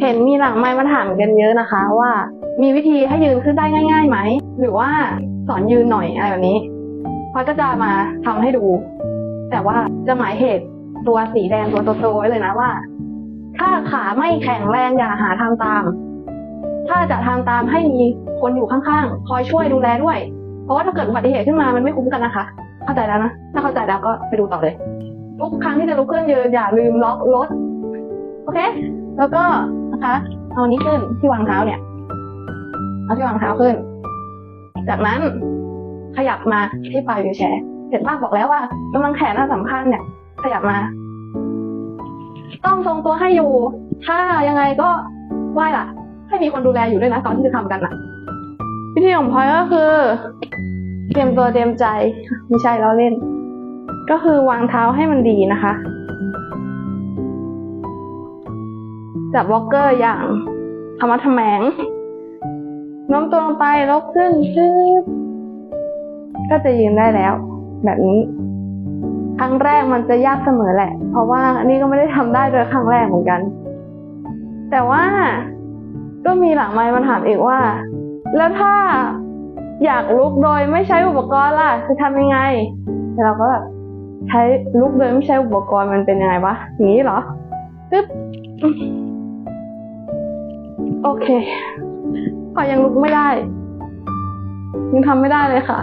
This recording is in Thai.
เห็นมีหลังไม้มาถามกันเยอะนะคะ ว่ามีวิธีให้ยืนขึ้นได้ง่ายๆไหม หรือว่าสอนยืนหน่อยอะไรแบบนี้พอยก็จะมาทำให้ดู แต่ว่าจะหมายเหตุตัวสีแดงตัวโตๆไว้เลยนะว่า ถ้าขาไม่แข็งแรงอย่าหาทำตาม ถ้าจะทำตามให้มีคนอยู่ข้างๆ คอยช่วยดูแลด้วย เพราะว่าถ้าเกิดอุบัติเหตุขึ้นมามันไม่คุ้มกันนะคะ เข้าใจแล้วนะ ถ้าเข้าใจแล้วก็ไปดูต่อเลย ทุกครั้งที่จะลุกขึ้นยืนอย่าลืมล็อกรถ อเค แล้วก็นะคะเอานี้ขึ้นที่วางเท้าเนี่ย เอาที่วางเท้าขึ้น จากนั้นขยับมาที่ปลายวิวแชร์เห็นป้าบอกแล้วว่ากำลังแขนน่าสำคัญเนี่ย ขยับมา ต้องทรงตัวให้อยู่ ถ้ายังไงก็ไหว้ล่ะ ให้มีคนดูแลอยู่ด้วยนะตอนที่จะทำกันน่ะวิธีของพลอยก็คือ เตรียมตัวเตรียมใจ ไม่ใช่เราเล่น ก็คือวางเท้าให้มันดีนะคะ จับวอลเกอร์อย่างธรรมะทแมงโน้มตัวลงไปลกขึ้นชืบก็จะยืนได้แล้ว แบบนี้ ครั้งแรกมันจะยากเสมอแหละ เพราะว่านี่ก็ไม่ได้ทำได้โดยครั้งแรกเหมือนกัน แต่ว่าก็มีหลังไมค์มาถามอีกว่า แล้วถ้าอยากลุกโดยไม่ใช้อุปกรณ์ล่ะจะทำยังไงแต่เราก็แบบใช้ลุกโดยไม่ใช้อุปกรณ์มันเป็นยังไงวะอย่างนี้เหรอปึ๊บ โอเคพอยังลุกไม่ได้ ยังทำไม่ได้เลยค่ะ